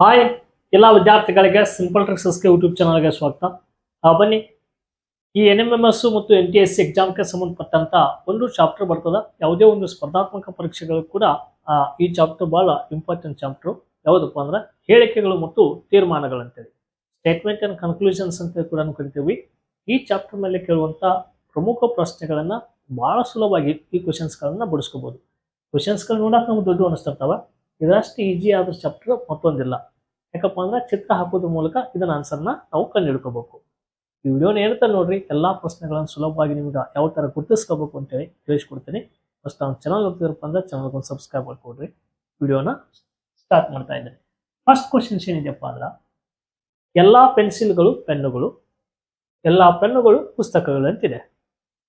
Hi, ಎಲ್ಲ ವಿದ್ಯಾರ್ಥಿಗಳಿಗೆ simple ಟ್ರಿಕ್ಸಸ್ಗೆ YouTube ಚಾನಲ್ಗೆ ಸ್ವಾಗತ. ಬನ್ನಿ. ಈ ಎನ್ ಎಂ ಎಂ ಎಸ್ ಮತ್ತು ಎನ್ ಟಿ ಎಸ್ ಸಿ ಎಕ್ಸಾಮ್ಗೆ ಸಂಬಂಧಪಟ್ಟಂತ ಒಂದು ಚಾಪ್ಟರ್ ಬರ್ತದ. ಯಾವುದೇ ಒಂದು ಸ್ಪರ್ಧಾತ್ಮಕ ಪರೀಕ್ಷೆಗಳು ಕೂಡ ಈ ಚಾಪ್ಟರ್ ಬಹಳ ಇಂಪಾರ್ಟೆಂಟ್ ಚಾಪ್ಟರ್ ಯಾವುದಪ್ಪ ಅಂದ್ರೆ ಹೇಳಿಕೆಗಳು ಮತ್ತು ತೀರ್ಮಾನಗಳಂತೇಳಿ. ಸ್ಟೇಟ್ಮೆಂಟ್ ಅಂಡ್ ಕನ್ಕ್ಲೂಷನ್ಸ್ ಅಂತ ಕೂಡ ಕರಿತೀವಿ. ಈ ಚಾಪ್ಟರ್ ಮೇಲೆ ಕೇಳುವಂಥ ಪ್ರಮುಖ ಪ್ರಶ್ನೆಗಳನ್ನು ಬಹಳ ಸುಲಭವಾಗಿ ಈ ಕ್ವಶನ್ಸ್ಗಳನ್ನು ಬಿಡಿಸ್ಕೋಬಹುದು ಕ್ವಶನ್ಸ್ಗಳು ನೋಡೋಕೆ ನಮ್ಗೆ ದೊಡ್ಡ ಅನಿಸ್ತಿರ್ತಾವ ಇದರಷ್ಟು ಈಜಿ ಆದ ಚಾಪ್ಟರ್ ಮತ್ತೊಂದಿಲ್ಲ. ಯಾಕಪ್ಪ ಅಂದ್ರೆ ಚಿತ್ರ ಹಾಕೋದ್ರ ಮೂಲಕ ಇದನ್ನ ಆನ್ಸರ್ನ ನಾವು ಕಂಡುಹಿಡ್ಕೋಬೇಕು. ಈ ವಿಡಿಯೋನ ಹೇಳ್ತಾ ನೋಡ್ರಿ, ಎಲ್ಲಾ ಪ್ರಶ್ನೆಗಳನ್ನು ಸುಲಭವಾಗಿ ನಿಮ್ಗೆ ಯಾವ ತರ ಗುರ್ತಿಸ್ಕೋಬೇಕು ಅಂತೇಳಿ ತಿಳಿಸ್ಕೊಡ್ತೀನಿ. ಫಸ್ಟ್ ನಾವು ಚಾನಲ್ ನೋಡ್ತಿದ್ರಪ್ಪ ಅಂದ್ರೆ ಚಾನಲ್ಗೆ ಒಂದು ಸಬ್ಸ್ಕ್ರೈಬ್ ಮಾಡ್ಕೊಡ್ರಿ. ವಿಡಿಯೋನ ಸ್ಟಾರ್ಟ್ ಮಾಡ್ತಾ ಇದ್ದೇನೆ. ಫಸ್ಟ್ ಕ್ವಶನ್ಸ್ ಏನಿದೆಯಪ್ಪ ಅಂದ್ರೆ, ಎಲ್ಲಾ ಪೆನ್ಸಿಲ್ಗಳು ಪೆನ್ನುಗಳು ಎಲ್ಲಾ ಪೆನ್ನುಗಳು ಪುಸ್ತಕಗಳು ಅಂತಿದೆ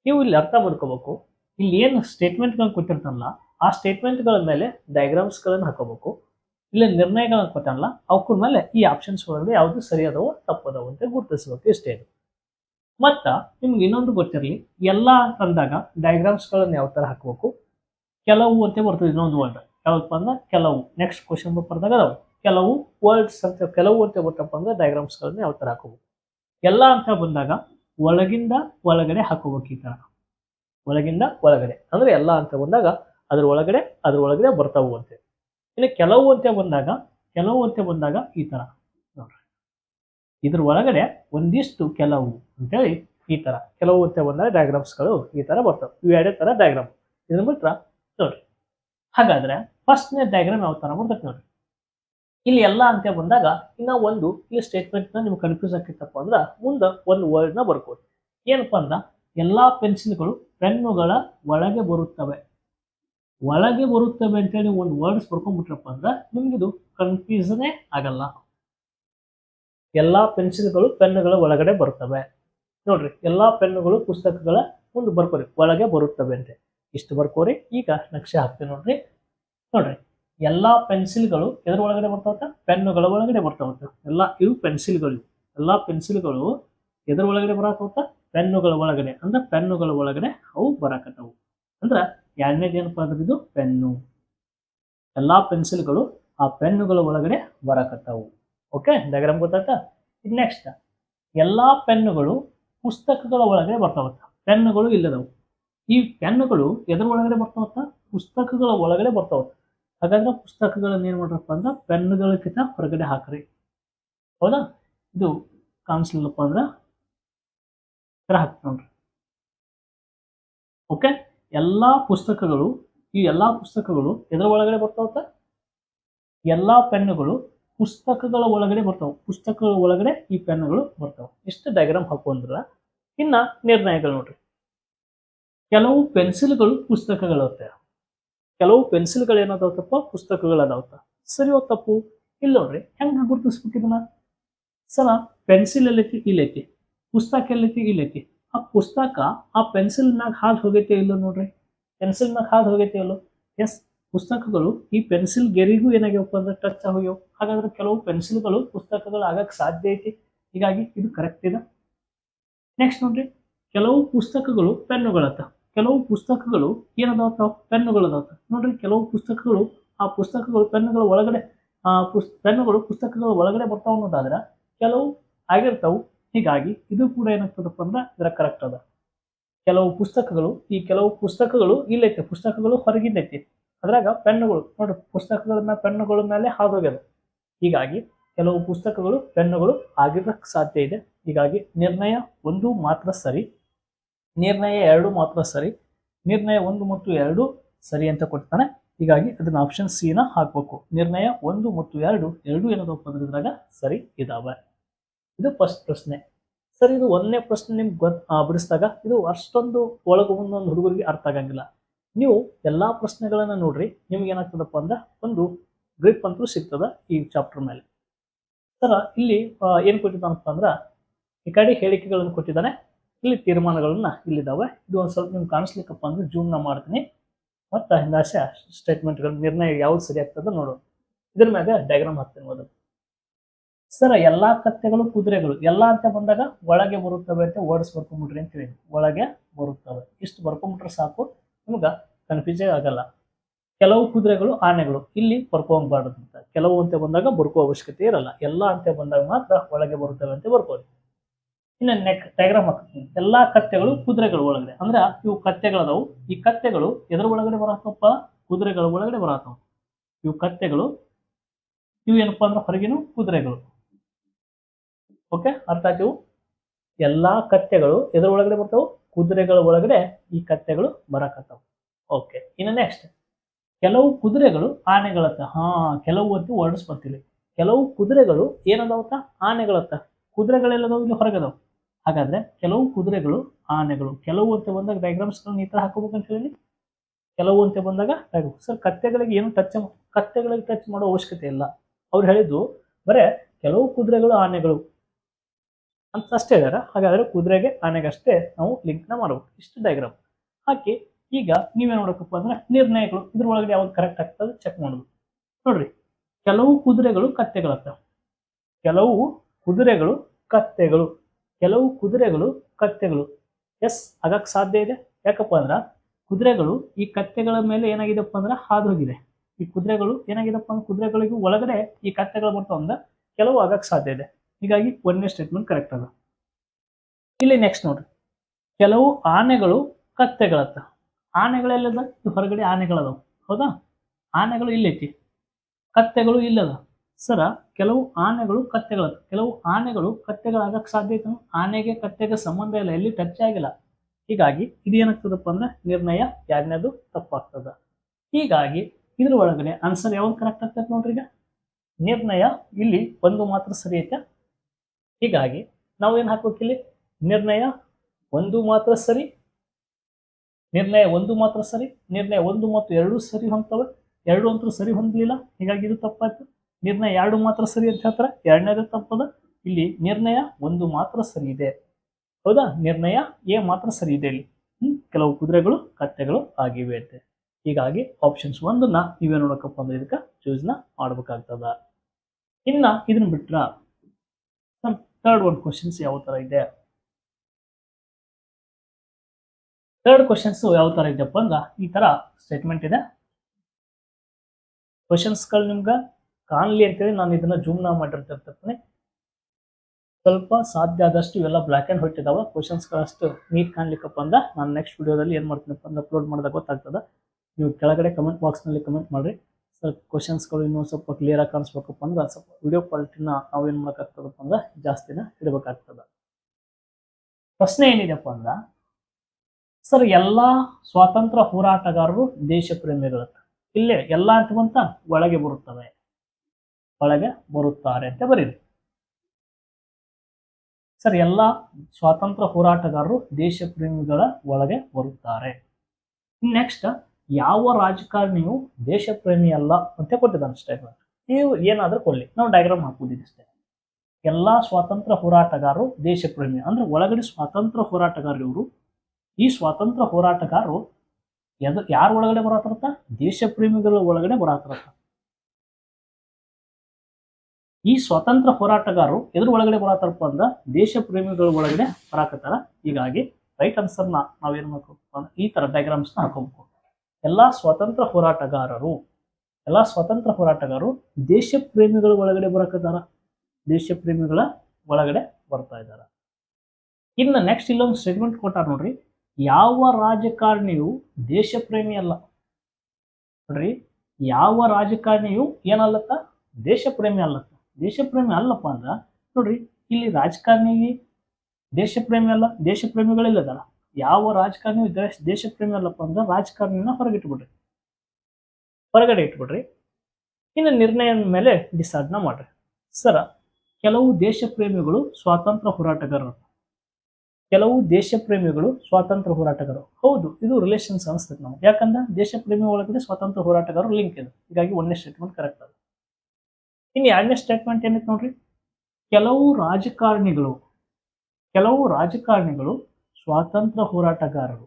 ನೀವು ಇಲ್ಲಿ ಅರ್ಥ ಮಾಡ್ಕೋಬೇಕು. ಇಲ್ಲಿ ಏನು ಸ್ಟೇಟ್ಮೆಂಟ್ಗಳನ್ನ ಕೊಟ್ಟಿರ್ತಾರಲ್ಲ ಆ ಸ್ಟೇಟ್ಮೆಂಟ್ಗಳ ಮೇಲೆ ಡಯಾಗ್ರಾಮ್ಸ್ಗಳನ್ನು ಹಾಕೋಬೇಕು. ಇಲ್ಲ ನಿರ್ಣಯಗಳನ್ನು ಕೊಟ್ಟಲ್ಲ ಅವಕ್ಕೂ ಮೇಲೆ ಈ ಆಪ್ಷನ್ಸ್ ಒಳಗಡೆ ಯಾವುದು ಸರಿಯಾದವೋ ತಪ್ಪದವೋ ಅಂತ ಗುರುತಿಸಬೇಕು ಇಷ್ಟೇ ಮತ್ತ ನಿಮ್ಗೆ ಇನ್ನೊಂದು ಗೊತ್ತಿರಲಿ, ಎಲ್ಲ ಅಂತಂದಾಗ ಡಯಾಗ್ರಾಮ್ಸ್ಗಳನ್ನ ಯಾವ ತರ ಹಾಕಬೇಕು? ಕೆಲವು ಅಂತ ಬರ್ತದೆ ಇನ್ನೊಂದು ವರ್ಡ್ ಯಾವಪ್ಪ ಅಂದ್ರೆ ಕೆಲವು. ನೆಕ್ಸ್ಟ್ ಕ್ವಶನ್ ಬರ್ದಾಗ ಅದಾವು. ಕೆಲವು ವರ್ಡ್ಸ್ ಅಂತ, ಕೆಲವು ಅಂತ ಬರ್ತಪ್ಪ ಅಂದ್ರೆ ಡಯಾಗ್ರಾಮ್ಸ್ಗಳನ್ನು ಯಾವ ತರ ಹಾಕೋಬೇಕು? ಎಲ್ಲ ಅಂತ ಬಂದಾಗ ಒಳಗಿಂದ ಒಳಗಡೆ ಹಾಕೋಬೇಕು ಈ ತರ. ಒಳಗಿಂದ ಒಳಗಡೆ. ಅಂದ್ರೆ ಎಲ್ಲ ಅಂತ ಬಂದಾಗ ಅದ್ರ ಒಳಗಡೆ ಅದ್ರ ಒಳಗಡೆ ಬರ್ತಾ ಹೋಗುತ್ತೆ ಇನ್ನು ಕೆಲವು ಅಂತ ಬಂದಾಗ, ಕೆಲವು ಅಂತ ಬಂದಾಗ ಈ ತರ ನೋಡ್ರಿ. ಇದ್ರ ಒಳಗಡೆ ಒಂದಿಷ್ಟು ಕೆಲವು ಅಂತೇಳಿ ಈ ತರ. ಕೆಲವು ಅಂತ ಬಂದಾಗ ಡಯಾಗ್ರಾಮ್ಸ್ಗಳು ಈ ತರ ಬರ್ತವೆ. ಇವು ಎರಡೇ ತರ ಡಯಾಗ್ರಾಮ್ ಇದನ್ನ ಬಿಟ್ರ ನೋಡ್ರಿ. ಹಾಗಾದ್ರೆ ಫಸ್ಟ್ನೇ ಡಯಾಗ್ರಾಮ್ ಯಾವ ತರ ಬರ್ತೈತೆ ನೋಡ್ರಿ. ಇಲ್ಲಿ ಎಲ್ಲ ಅಂತ ಬಂದಾಗ ಇನ್ನ ಒಂದು ಈ ಸ್ಟೇಟ್ಮೆಂಟ್ನ ನಿಮ್ಗೆ ಕನ್ಫ್ಯೂಸ್ ಆಗಿತ್ತಪ್ಪ ಅಂದ್ರೆ ಮುಂದೆ ಒಂದು ವರ್ಡ್ನ ಏನಪ್ಪ ಅಂದ್ರೆ ಎಲ್ಲಾ ಪೆನ್ಸಿಲ್ಗಳು ಪೆನ್ನುಗಳ ಒಳಗೆ ಬರುತ್ತವೆ. ಒಳಗೆ ಬರುತ್ತವೆ ಅಂತೇಳಿ ಒಂದು ವರ್ಡ್ಸ್ ಬರ್ಕೊಂಡ್ಬಿಟ್ರಪ್ಪ ಅಂದ್ರೆ ನಿಮ್ಗಿದು ಕನ್ಫ್ಯೂಸನೇ ಆಗಲ್ಲ. ಎಲ್ಲಾ ಪೆನ್ಸಿಲ್ಗಳು ಪೆನ್ನುಗಳ ಒಳಗಡೆ ಬರುತ್ತವೆ ನೋಡ್ರಿ, ಎಲ್ಲಾ ಪೆನ್ನುಗಳು ಪುಸ್ತಕಗಳ ಒಂದು ಬರ್ಕೋರಿ, ಒಳಗೆ ಬರುತ್ತವೆ ಅಂತ. ಇಷ್ಟು ಬರ್ಕೋರಿ, ಈಗ ನಕ್ಷೆ ಹಾಕ್ತೀನಿ ನೋಡ್ರಿ. ನೋಡ್ರಿ, ಎಲ್ಲಾ ಪೆನ್ಸಿಲ್ಗಳು ಎದ್ರ ಒಳಗಡೆ ಬರ್ತಾವಂತ ಪೆನ್ನುಗಳ ಒಳಗಡೆ ಬರ್ತಾವಂತ ಎಲ್ಲ ಇವು ಪೆನ್ಸಿಲ್ಗಳು ಎಲ್ಲಾ ಪೆನ್ಸಿಲ್ಗಳು ಎದ್ರ ಒಳಗಡೆ ಬರಾಕವಂತ ಪೆನ್ನುಗಳ ಒಳಗಡೆ. ಅಂದ್ರೆ ಪೆನ್ನುಗಳ ಒಳಗಡೆ ಅವು ಬರಾಕತ್ತವು. ಅಂದ್ರ ಎರಡನೇದು ಏನಪ್ಪ ಅಂದ್ರೆ ಇದು ಪೆನ್ನು. ಎಲ್ಲಾ ಪೆನ್ಸಿಲ್ಗಳು ಆ ಪೆನ್ನುಗಳ ಒಳಗಡೆ ಬರಕತ್ತವು ಓಕೆ ಡಯಾಗ್ರಾಮ್ ಗೊತ್ತಾಯ್ತಾ? ಇದು ನೆಕ್ಸ್ಟ್ ಎಲ್ಲಾ ಪೆನ್ನುಗಳು ಪುಸ್ತಕಗಳ ಒಳಗಡೆ ಬರ್ತಾವತ್ತ. ಪೆನ್ನುಗಳು ಇಲ್ಲದವು. ಈ ಪೆನ್ನುಗಳು ಎದ್ರ ಒಳಗಡೆ ಬರ್ತಾವತ್ತ? ಪುಸ್ತಕಗಳ ಒಳಗಡೆ ಬರ್ತಾವತ್ತ. ಹಾಗಾದ್ರೆ ಪುಸ್ತಕಗಳನ್ನ ಏನ್ ಮಾಡ್ರಪ್ಪ ಅಂದ್ರೆ ಪೆನ್ನುಗಳಕ್ಕಿಂತ ಹೊರಗಡೆ ಹಾಕ್ರಿ. ಹೌದಾ? ಇದು ಕಾಣಿಸ್ಲಿಲ್ಲಪ್ಪ ಅಂದ್ರೆ ತರ ಹಾಕ್ತೀನಿ ನೋಡ್ರಿ. ಓಕೆ ಎಲ್ಲಾ ಪುಸ್ತಕಗಳು, ಈ ಎಲ್ಲಾ ಪುಸ್ತಕಗಳು ಇದರ ಒಳಗಡೆ ಬರ್ತಾವತ್ತ ಎಲ್ಲಾ ಪೆನ್ನುಗಳು ಪುಸ್ತಕಗಳ ಒಳಗಡೆ ಬರ್ತಾವ. ಪುಸ್ತಕಗಳ ಒಳಗಡೆ ಈ ಪೆನ್ನುಗಳು ಬರ್ತಾವ. ಇಷ್ಟು ಡಯಾಗ್ರಾಮ್ ಹಾಕೊಂಡ್ರ ಇನ್ನ ನಿರ್ಣಯಗಳು ನೋಡ್ರಿ. ಕೆಲವು ಪೆನ್ಸಿಲ್ಗಳು ಪುಸ್ತಕಗಳು ಇರ್ತಾವ ಕೆಲವು ಪೆನ್ಸಿಲ್ಗಳು ಏನಾದವತ್ತಪ್ಪ ಪುಸ್ತಕಗಳು ಅದಾವತ್ತ ಸರಿ ತಪ್ಪು. ಇಲ್ಲ ನೋಡ್ರಿ, ಹೆಂಗ್ ಗುರುತಿಸ್ಬಿಟ್ಟಿದ್ನ ಸಲ ಪೆನ್ಸಿಲ್ ಎಲ್ಲೈತಿ ಇಲ್ಲೈತಿ. ಪುಸ್ತಕ ಎಲ್ಲೈತಿ ಇಲ್ಲೈತಿ. ಆ ಪುಸ್ತಕ ಆ ಪೆನ್ಸಿಲ್ ಮ್ಯಾಗ ಹಾದು ಹೋಗೈತೆ ಇಲ್ಲೋ ನೋಡ್ರಿ. ಪೆನ್ಸಿಲ್ ಮ್ಯಾಗ ಹಾದು ಹೋಗೈತೆ ಇಲ್ಲೋ. ಎಸ್ ಪುಸ್ತಕಗಳು ಈ ಪೆನ್ಸಿಲ್ ಗೆರಿಗೂ ಏನಾಗ್ಯವಪ್ಪ ಅಂದ್ರೆ ಟಚ್ ಆಗ್ಯಾವ ಹಾಗಾದ್ರೆ ಕೆಲವು ಪೆನ್ಸಿಲ್ಗಳು ಪುಸ್ತಕಗಳು ಆಗಕ್ಕೆ ಸಾಧ್ಯ ಐತಿ. ಹೀಗಾಗಿ ಇದು ಕರೆಕ್ಟ್ ಇದೆ. ನೆಕ್ಸ್ಟ್ ನೋಡ್ರಿ, ಕೆಲವು ಪುಸ್ತಕಗಳು ಪೆನ್ನುಗಳತ್ತ. ಕೆಲವು ಪುಸ್ತಕಗಳು ಏನದಾವತ್ತ ಪೆನ್ನುಗಳು ಅದಾವತ್ತ ನೋಡ್ರಿ, ಕೆಲವು ಪುಸ್ತಕಗಳು ಆ ಪುಸ್ತಕಗಳು ಪೆನ್ನುಗಳ ಒಳಗಡೆ, ಆ ಪುಸ್, ಪೆನ್ನುಗಳು ಪುಸ್ತಕಗಳ ಒಳಗಡೆ ಬರ್ತಾವ ಅನ್ನೋದಾದ್ರೆ, ಕೆಲವು ಆಗಿರ್ತಾವು ಹೀಗಾಗಿ ಇದು ಕೂಡ ಏನಾಗ್ತದಪ್ಪ ಅಂದ್ರೆ ಇದರ ಕರೆಕ್ಟ್ ಅದ. ಕೆಲವು ಪುಸ್ತಕಗಳು, ಈ ಕೆಲವು ಪುಸ್ತಕಗಳು ಇಲ್ಲೈತೆ, ಪುಸ್ತಕಗಳು ಹೊರಗಿಂದೈತಿ. ಅದ್ರಾಗ ಪೆನ್ನುಗಳು, ನೋಡ್ರಿ ಪುಸ್ತಕಗಳನ್ನ ಪೆನ್ನುಗಳ ಮೇಲೆ ಹಾದೋಗ್ಯದ. ಹೀಗಾಗಿ ಕೆಲವು ಪುಸ್ತಕಗಳು ಪೆನ್ನುಗಳು ಆಗಿರಕ್ಕೆ ಸಾಧ್ಯ ಇದೆ. ಹೀಗಾಗಿ ನಿರ್ಣಯ ಒಂದು ಮಾತ್ರ ಸರಿ, ನಿರ್ಣಯ ಎರಡು ಮಾತ್ರ ಸರಿ, ನಿರ್ಣಯ ಒಂದು ಮತ್ತು ಎರಡು ಸರಿ ಅಂತ ಕೊಡ್ತಾನೆ. ಹೀಗಾಗಿ ಅದನ್ನ ಆಪ್ಷನ್ ಸಿ ನ ಹಾಕ್ಬೇಕು. ನಿರ್ಣಯ ಒಂದು ಮತ್ತು ಎರಡು ಎರಡು ಏನದಪ್ಪ ಅಂದ್ರೆ ಇದ್ರಾಗ ಸರಿ ಇದಾವೆ. ಇದು ಫಸ್ಟ್ ಪ್ರಶ್ನೆ. ಸರ್, ಇದು ಒಂದನೇ ಪ್ರಶ್ನೆ ನಿಮ್ಗೆ ಗೊತ್ ಬಿಡಿಸಿದಾಗ ಇದು ಅಷ್ಟೊಂದು ಒಳಗೆ ಒಂದೊಂದು ಹುಡುಗರಿಗೆ ಅರ್ಥ ಆಗಂಗಿಲ್ಲ. ನೀವು ಎಲ್ಲಾ ಪ್ರಶ್ನೆಗಳನ್ನ ನೋಡ್ರಿ, ನಿಮ್ಗೆ ಏನಾಗ್ತದಪ್ಪ ಅಂದ್ರೆ ಒಂದು ಗ್ರಿಪ್ ಅಂತೂ ಸಿಗ್ತದ ಈ ಚಾಪ್ಟರ್ ಮೇಲೆ. ಸರ, ಇಲ್ಲಿ ಏನು ಕೊಟ್ಟಿದ್ದಾನಪ್ಪ ಅಂದ್ರ, ಈ ಕಡೆ ಹೇಳಿಕೆಗಳನ್ನು ಕೊಟ್ಟಿದ್ದಾನೆ, ಇಲ್ಲಿ ತೀರ್ಮಾನಗಳನ್ನ ಇಲ್ಲಿದ್ದಾವೆ. ಇದು ಒಂದು ಸ್ವಲ್ಪ ನಿಮ್ಗೆ ಕಾಣಿಸ್ಲಿಕ್ಕಪ್ಪ ಅಂದ್ರೆ ಜೂಮ್ನ ಮಾಡ್ತೀನಿ. ಮತ್ತ ಹಿಂದಾಶೆ ಸ್ಟೇಟ್ಮೆಂಟ್ಗಳ ನಿರ್ಣಯ ಯಾವ್ದು ಸರಿ ಆಗ್ತದ ನೋಡೋಣ. ಇದ್ರ ಮ್ಯಾಗ ಡಯಾಗ್ರಾಮ್ ಹಾಕ್ತೀನಿ ಮೊದಲು. ಸರ್, ಎಲ್ಲಾ ಕತ್ತೆಗಳು ಕುದುರೆಗಳು. ಎಲ್ಲಾ ಅಂತ ಬಂದಾಗ ಒಳಗೆ ಬರುತ್ತವೆ ಅಂತ ವರ್ಡ್ಸ್ ಬರ್ಕೊಂಡ್ಬಿಟ್ರಿ ಅಂತ ಹೇಳಿ ಒಳಗೆ ಬರುತ್ತವೆ. ಇಷ್ಟು ಬರ್ಕೊಂಡ್ಬಿಟ್ರೆ ಸಾಕು. ನಿಮ್ಗೆ ಕನ್ಫ್ಯೂಸೇ ಆಗಲ್ಲ. ಕೆಲವು ಕುದುರೆಗಳು ಆನೆಗಳು. ಇಲ್ಲಿ ಬರ್ಕೊಂಬಾರ್ದು ಅಂತ. ಕೆಲವು ಅಂತ ಬಂದಾಗ ಬರ್ಕೋ ಅವಶ್ಯಕತೆ ಇರಲ್ಲ. ಎಲ್ಲಾ ಅಂತ ಬಂದಾಗ ಮಾತ್ರ ಒಳಗೆ ಬರುತ್ತವೆ ಅಂತ ಬರ್ಕೊಳ್ಳಿ ಇನ್ನು ನೆಕ್ ಡಯಾಗ್ರಾಮ್ ಹಾಕ್ತೀನಿ ಎಲ್ಲಾ ಕತ್ತೆಗಳು ಕುದುರೆಗಳು ಒಳಗಡೆ. ಅಂದ್ರೆ ಇವು ಕತ್ತೆಗಳದವು. ಈ ಕತ್ತೆಗಳು ಎದ್ರ ಒಳಗಡೆ ಬರತ್ತಪ್ಪ ಕುದುರೆಗಳ ಒಳಗಡೆ ಬರತ್ತವು ಇವು ಕತ್ತೆಗಳು, ಇವು ಏನಪ್ಪಾ ಅಂದ್ರೆ ಹೊರಗಿನ ಕುದುರೆಗಳು. ಓಕೆ ಅರ್ಥ ಆಯ್ತು? ಎಲ್ಲಾ ಕತ್ತೆಗಳು ಎದ್ರ ಒಳಗಡೆ ಬರ್ತಾವ, ಕುದುರೆಗಳ ಒಳಗಡೆ ಈ ಕತ್ತೆಗಳು ಬರಕತ್ತಾವ. ಓಕೆ ಇನ್ನು ನೆಕ್ಸ್ಟ್ ಕೆಲವು ಕುದುರೆಗಳು ಆನೆಗಳತ್ತ. ಹಾ, ಕೆಲವು ಅಂತ ವರ್ಡ್ಸ್ ಬರ್ತಿಲ್ಲ. ಕೆಲವು ಕುದುರೆಗಳು ಏನದಾವತ್ತ? ಆನೆಗಳತ್ತ. ಕುದುರೆಗಳೆಲ್ಲದವು ಇಲ್ಲಿ ಹೊರಗದವು. ಹಾಗಾದ್ರೆ ಕೆಲವು ಕುದುರೆಗಳು ಆನೆಗಳು. ಕೆಲವು ಅಂತ ಬಂದಾಗ ಡಯಾಗ್ರಾಮ್ಸ್ ಈ ತರ ಅಂತ ಹೇಳಿ. ಕೆಲವು ಅಂತ ಬಂದಾಗ ಸರ್ ಕತ್ತೆಗಳಿಗೆ ಏನು ಟಚ್ ಕತ್ತೆಗಳಿಗೆ ಟಚ್ ಮಾಡೋ ಅವಶ್ಯಕತೆ ಇಲ್ಲ. ಅವ್ರು ಹೇಳಿದ್ದು, ಬರೇ, ಕೆಲವು ಕುದುರೆಗಳು ಆನೆಗಳು. ಅಂತ ಅಷ್ಟೇ ಹೇಳ್ಯಾರ. ಹಾಗಾದ್ರೆ ಕುದುರೆಗೆ ಆನೆಗಷ್ಟೇ ನಾವು ಲಿಂಕ್ನ ಮಾಡಬೇಕು. ಇಷ್ಟು ಡಯಾಗ್ರಾಮ್ ಹಾಕಿ, ಈಗ ನೀವೇನು ನೋಡಬೇಕಪ್ಪ ಅಂದ್ರೆ ನಿರ್ಣಯಗಳು ಇದ್ರ ಒಳಗಡೆ ಯಾವ್ದು ಕರೆಕ್ಟ್ ಆಗ್ತದೆ ಚೆಕ್ ಮಾಡೋದು. ನೋಡ್ರಿ, ಕೆಲವು ಕುದುರೆಗಳು ಕತ್ತೆಗಳತ್ತ ಕೆಲವು ಕುದುರೆಗಳು ಕತ್ತೆಗಳು. ಕೆಲವು ಕುದುರೆಗಳು ಕತ್ತೆಗಳು. ಎಸ್ ಆಗಕ್ಕೆ ಸಾಧ್ಯ ಇದೆ. ಯಾಕಪ್ಪ ಅಂದ್ರೆ, ಕುದುರೆಗಳು ಈ ಕತ್ತೆಗಳ ಮೇಲೆ ಏನಾಗಿದೆಪ್ಪ ಅಂದ್ರೆ ಹಾದು ಹೋಗಿದೆ ಈ ಕುದುರೆಗಳು ಏನಾಗಿದೆಪ್ಪ ಅಂದ್ರೆ, ಕುದುರೆಗಳಿಗೂ ಒಳಗಡೆ ಈ ಕತ್ತೆಗಳು ಬರ್ತಾವ ಅಂದ್ರೆ ಕೆಲವು ಆಗಕ್ಕೆ ಸಾಧ್ಯ ಇದೆ. ಹೀಗಾಗಿ ಒಂದನೇ ಸ್ಟೇಟ್ಮೆಂಟ್ ಕರೆಕ್ಟ್ ಅದ. ಇಲ್ಲಿ ನೆಕ್ಸ್ಟ್ ನೋಡ್ರಿ. ಕೆಲವು ಆನೆಗಳು ಕತ್ತೆಗಳತ್ತ. ಆನೆಗಳೆಲ್ಲದ? ಹೊರಗಡೆ ಆನೆಗಳದಾವ. ಹೌದಾ? ಆನೆಗಳು ಇಲ್ಲೈತಿ. ಕತ್ತೆಗಳು ಇಲ್ಲದ. ಸರ, ಕೆಲವು ಆನೆಗಳು ಕತ್ತೆಗಳ ಕೆಲವು ಆನೆಗಳು ಕತ್ತೆಗಳಾಗಕ್ಕೆ ಸಾಧ್ಯ ಐತೆ ಆನೆಗೆ ಕತ್ತೆಗೆ ಸಂಬಂಧ ಇಲ್ಲ. ಎಲ್ಲಿ ಟಚ್ ಆಗಿಲ್ಲ. ಹೀಗಾಗಿ ಇದು ಏನಾಗ್ತದಪ್ಪ ಅಂದ್ರೆ ನಿರ್ಣಯ ಎರಡನೇದು ತಪ್ಪಾಗ್ತದ. ಹೀಗಾಗಿ ಇದ್ರ ಒಳಗಡೆ ಆನ್ಸರ್ ಯಾವ್ದು ಕರೆಕ್ಟ್ ಆಗ್ತದೆ ನೋಡ್ರಿ ಈಗ ನಿರ್ಣಯ ಇಲ್ಲಿ ಒಂದು ಮಾತ್ರ ಸರಿ ಐತೆ. ಹೀಗಾಗಿ ನಾವು ಏನು ಹಾಕ್ಬೇಕು ಇಲ್ಲಿ? ನಿರ್ಣಯ ಒಂದು ಮಾತ್ರ ಸರಿ, ನಿರ್ಣಯ ಒಂದು ಮಾತ್ರ ಸರಿ, ನಿರ್ಣಯ ಒಂದು ಮತ್ತು ಎರಡು ಸರಿ ಹೊಂದ್ತವೆ, ಎರಡು ಅಂತೂ ಸರಿ ಹೊಂದಲಿಲ್ಲ, ಹೀಗಾಗಿ ಇದು ತಪ್ಪಾಯ್ತು. ನಿರ್ಣಯ ಎರಡು ಮಾತ್ರ ಸರಿ ಅಂತ ಹೇಳ್ತಾರೆ, ಎರಡನೇದು ತಪ್ಪದ. ಇಲ್ಲಿ ನಿರ್ಣಯ ಒಂದು ಮಾತ್ರ ಸರಿ ಇದೆ. ಹೌದಾ? ನಿರ್ಣಯ ಎ ಮಾತ್ರ ಸರಿ ಇದೆ ಇಲ್ಲಿ. ಕೆಲವು ಕುದುರೆಗಳು, ಕತ್ತೆಗಳು ಆಗಿವೆ ಅಂತೆ. ಹೀಗಾಗಿ ಆಪ್ಷನ್ಸ್ ಒಂದನ್ನ ನೀವೇ ನೋಡಕಪ್ಪ ಅಂದ್ರೆ ಇದಕ್ಕೆ ಚೂಸ್ನ ಮಾಡ್ಬೇಕಾಗ್ತದ. ಇನ್ನ ಇದನ್ನ ಬಿಟ್ರ ಥರ್ಡ್ ಒನ್ ಕ್ವಶನ್ಸ್ ಯಾವ ಥರ ಇದೆ? ಥರ್ಡ್ ಕ್ವಶನ್ಸ್ ಯಾವ ತರ ಇದೆಯಪ್ಪ ಅಂದ್ರೆ ಈ ತರ ಸ್ಟೇಟ್ಮೆಂಟ್ ಇದೆ. ಕ್ವಶನ್ಸ್ಗಳು ನಿಮ್ಗೆ ಕಾಣಲಿ ಅಂತೇಳಿ ನಾನು ಇದನ್ನ ಜೂಮ್ನ ಮಾಡಿರ್ತಿರ್ತೀನಿ ಸ್ವಲ್ಪ ಸಾಧ್ಯ ಆದಷ್ಟು ಇವೆಲ್ಲ ಬ್ಲ್ಯಾಕ್ ಆ್ಯಂಡ್ ವೈಟ್ ಇದಾವೆ. ಕ್ವಶನ್ಸ್ಗಳಷ್ಟು ನೀಟ್ ಕಾಣಲಿಕ್ಕಪ್ಪ ಅಂದ್ರೆ ನಾನು ನೆಕ್ಸ್ಟ್ ವಿಡಿಯೋದಲ್ಲಿ ಏನು ಮಾಡ್ತೀನಪ್ಪ ಅಂದ್ರೆ ಅಪ್ಲೋಡ್ ಮಾಡಿದಾಗ ಗೊತ್ತಾಗ್ತದೆ. ನೀವು ಕೆಳಗಡೆ ಕಮೆಂಟ್ ಬಾಕ್ಸ್ನಲ್ಲಿ ಕಮೆಂಟ್ ಮಾಡಿರಿ. ಸ್ವಲ್ಪ ಕ್ವಶನ್ಸ್ಗಳು ಇನ್ನೂ ಸ್ವಲ್ಪ ಕ್ಲಿಯರಾಗಿ ಕಾಣಿಸ್ಬೇಕಪ್ಪ ಅಂದ್ರೆ ಸ್ವಲ್ಪ ವಿಡಿಯೋ ಕ್ವಾಲಿಟಿನ ನಾವು ಏನು ಮಾಡೋಕ್ಕಾಗ್ತದಪ್ಪ ಅಂದ್ರೆ ಜಾಸ್ತಿನ ಇಡಬೇಕಾಗ್ತದೆ. ಪ್ರಶ್ನೆ ಏನಿದೆಪ್ಪ ಅಂದ್ರೆ, ಸರ್, ಎಲ್ಲ ಸ್ವಾತಂತ್ರ್ಯ ಹೋರಾಟಗಾರರು ದೇಶ ಪ್ರೇಮಿಗಳತ್ತ ಇಲ್ಲೇ ಎಲ್ಲ ಅಂತ ಒಳಗೆ ಬರುತ್ತವೆ. ಒಳಗೆ ಬರುತ್ತಾರೆ ಅಂತ ಬರೀರಿ. ಸರ್, ಎಲ್ಲ ಸ್ವಾತಂತ್ರ್ಯ ಹೋರಾಟಗಾರರು ದೇಶ ಪ್ರೇಮಿಗಳ ಒಳಗೆ ಬರುತ್ತಾರೆ. ನೆಕ್ಸ್ಟ್ ಯಾವ ರಾಜಕಾರಣಿಯು ದೇಶ ಪ್ರೇಮಿ ಅಲ್ಲ ಅಂತ ಕೊಟ್ಟಿದ್ದಾನೆ ಸ್ಟೇಟ್ಮೆಂಟ್ ನೀವು ಏನಾದರೂ ಕೊಡಲಿ. ನಾವು ಡಯಾಗ್ರಾಮ್ ಅಷ್ಟೇ. ಎಲ್ಲಾ ಸ್ವಾತಂತ್ರ್ಯ ಹೋರಾಟಗಾರರು ದೇಶ ಪ್ರೇಮಿ ಅಂದ್ರೆ ಒಳಗಡೆ ಸ್ವಾತಂತ್ರ್ಯ ಹೋರಾಟಗಾರರು ಇವರು. ಈ ಸ್ವಾತಂತ್ರ್ಯ ಹೋರಾಟಗಾರರು ಎದ, ಯಾರ ಒಳಗಡೆ ಬರತ್ತಾರತ್ತ ದೇಶ ಪ್ರೇಮಿಗಳ ಒಳಗಡೆ ಬರತ್ತಾರತ್ತ ಈ ಸ್ವಾತಂತ್ರ್ಯ ಹೋರಾಟಗಾರರು ಎದ್ರ ಒಳಗಡೆ ಬರಾತಾರಪ್ಪ ಅಂದ್ರ ದೇಶ ಪ್ರೇಮಿಗಳ ಒಳಗಡೆ ಬರಾಕತ್ತಾರ ಹೀಗಾಗಿ ರೈಟ್ ಆನ್ಸರ್ನ ನಾವೇನ್ ಮಾಡ್ಬೇಕು ಈ ತರ ಡಯಾಗ್ರಾಮ್ಸ್ನ ಹಾಕೋಬೇಕು ಎಲ್ಲಾ ಸ್ವತಂತ್ರ ಹೋರಾಟಗಾರರು, ಎಲ್ಲ ಸ್ವತಂತ್ರ ಹೋರಾಟಗಾರರು ದೇಶ ಪ್ರೇಮಿಗಳ ಒಳಗಡೆ ಬರಕದಾರ ದೇಶ ಪ್ರೇಮಿಗಳ ಒಳಗಡೆ ಬರ್ತಾ ಇದ್ದಾರ. ಇನ್ನು ನೆಕ್ಸ್ಟ್ ಇಲ್ಲೊಂದು ಸೆಗ್ಮೆಂಟ್ ಕೊಟ್ಟಾರ ನೋಡ್ರಿ, ಯಾವ ರಾಜಕಾರಣಿಯು ದೇಶ ಪ್ರೇಮಿ ಅಲ್ಲ. ನೋಡ್ರಿ, ಯಾವ ರಾಜಕಾರಣಿಯು ಏನಲ್ಲತ್ತ ದೇಶ ಪ್ರೇಮಿ ಅಲ್ಲತ್ತ ದೇಶ ಪ್ರೇಮಿ ಅಲ್ಲಪ್ಪ ಅಂದ್ರ, ನೋಡ್ರಿ, ಇಲ್ಲಿ ರಾಜಕಾರಣಿ ದೇಶ ಪ್ರೇಮಿ ಅಲ್ಲ ದೇಶ ಪ್ರೇಮಿಗಳಿಲ್ಲದಲ್ಲ ಯಾವ ರಾಜಕಾರಣಿ ದೇಶ ದೇಶ ಪ್ರೇಮಿ ಅಲ್ಲಪ್ಪ ಅಂದ್ರೆ ರಾಜಕಾರಣಿನ ಹೊರಗಿಟ್ಬಿಡ್ರಿ. ಹೊರಗಡೆ ಇಟ್ಬಿಡ್ರಿ. ಇನ್ನು ನಿರ್ಣಯದ ಮೇಲೆ ಡಿಸೈಡ್ನ ಮಾಡ್ರಿ. ಸರ, ಕೆಲವು ದೇಶ ಪ್ರೇಮಿಗಳು ಸ್ವಾತಂತ್ರ್ಯ ಹೋರಾಟಗಾರರು. ಕೆಲವು ದೇಶ ಪ್ರೇಮಿಗಳು ಸ್ವಾತಂತ್ರ್ಯ ಹೋರಾಟಗಾರರು. ಹೌದು, ಇದು ರಿಲೇಷನ್ಸ್ ಅನಿಸ್ತದೆ ನಮ್ಗೆ. ಯಾಕಂದ್ರೆ ದೇಶ ಪ್ರೇಮಿ ಒಳಗಡೆ ಸ್ವಾತಂತ್ರ್ಯ ಹೋರಾಟಗಾರರು ಲಿಂಕ್ ಇದೆ. ಹೀಗಾಗಿ ಒಂದನೇ ಸ್ಟೇಟ್ಮೆಂಟ್ ಕರೆಕ್ಟ್ ಅದ. ಇನ್ನು ಎರಡನೇ ಸ್ಟೇಟ್ಮೆಂಟ್ ಏನೈತೆ ನೋಡ್ರಿ? ಕೆಲವು ರಾಜಕಾರಣಿಗಳು ಕೆಲವು ರಾಜಕಾರಣಿಗಳು ಸ್ವಾತಂತ್ರ್ಯ ಹೋರಾಟಗಾರರು.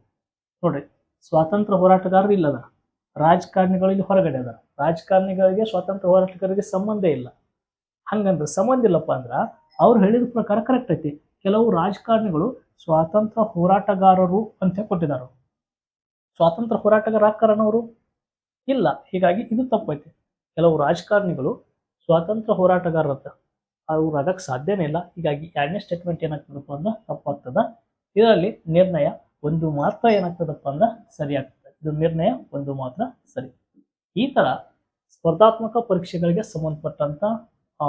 ನೋಡ್ರಿ ಸ್ವಾತಂತ್ರ್ಯ ಹೋರಾಟಗಾರರು ಇಲ್ಲದ ರಾಜಕಾರಣಿಗಳು ಇಲ್ಲಿ ಹೊರಗಡೆ ಅದಾರ. ರಾಜಕಾರಣಿಗಳಿಗೆ ಸ್ವಾತಂತ್ರ್ಯ ಹೋರಾಟಗಾರರಿಗೆ ಸಂಬಂಧ ಇಲ್ಲ. ಹಂಗಂದ್ರೆ ಸಂಬಂಧ ಇಲ್ಲಪ್ಪ ಅಂದ್ರೆ ಅವ್ರು ಹೇಳಿದ ಪ್ರಕಾರ ಕರೆಕ್ಟ್ ಐತಿ. ಕೆಲವು ರಾಜಕಾರಣಿಗಳು ಸ್ವಾತಂತ್ರ್ಯ ಹೋರಾಟಗಾರರು ಅಂತ ಕೊಟ್ಟಿದ್ದಾರೆ ಸ್ವಾತಂತ್ರ್ಯ ಹೋರಾಟಗಾರ ಅವರು? ಇಲ್ಲ, ಹೀಗಾಗಿ ಇದು ತಪ್ಪೈತಿ. ಕೆಲವು ರಾಜಕಾರಣಿಗಳು ಸ್ವಾತಂತ್ರ್ಯ ಹೋರಾಟಗಾರರ ಅವ್ರು ಆಗಕ್ಕೆ ಸಾಧ್ಯನೇ ಇಲ್ಲ. ಹೀಗಾಗಿ ಎರಡನೇ ಸ್ಟೇಟ್ಮೆಂಟ್ ಏನಾಗ್ತದಪ್ಪ ಅಂದ್ರೆ ತಪ್ಪಾಗ್ತದ. ಇದರಲ್ಲಿ ನಿರ್ಣಯ ಒಂದು ಮಾತ್ರ ಏನಾಗ್ತದಪ್ಪ ಅಂದ್ರೆ ಸರಿ ಇದು ನಿರ್ಣಯ ಒಂದು ಮಾತ್ರ ಸರಿ. ಈ ತರ ಸ್ಪರ್ಧಾತ್ಮಕ ಪರೀಕ್ಷೆಗಳಿಗೆ ಸಂಬಂಧಪಟ್ಟಂತ ಆ,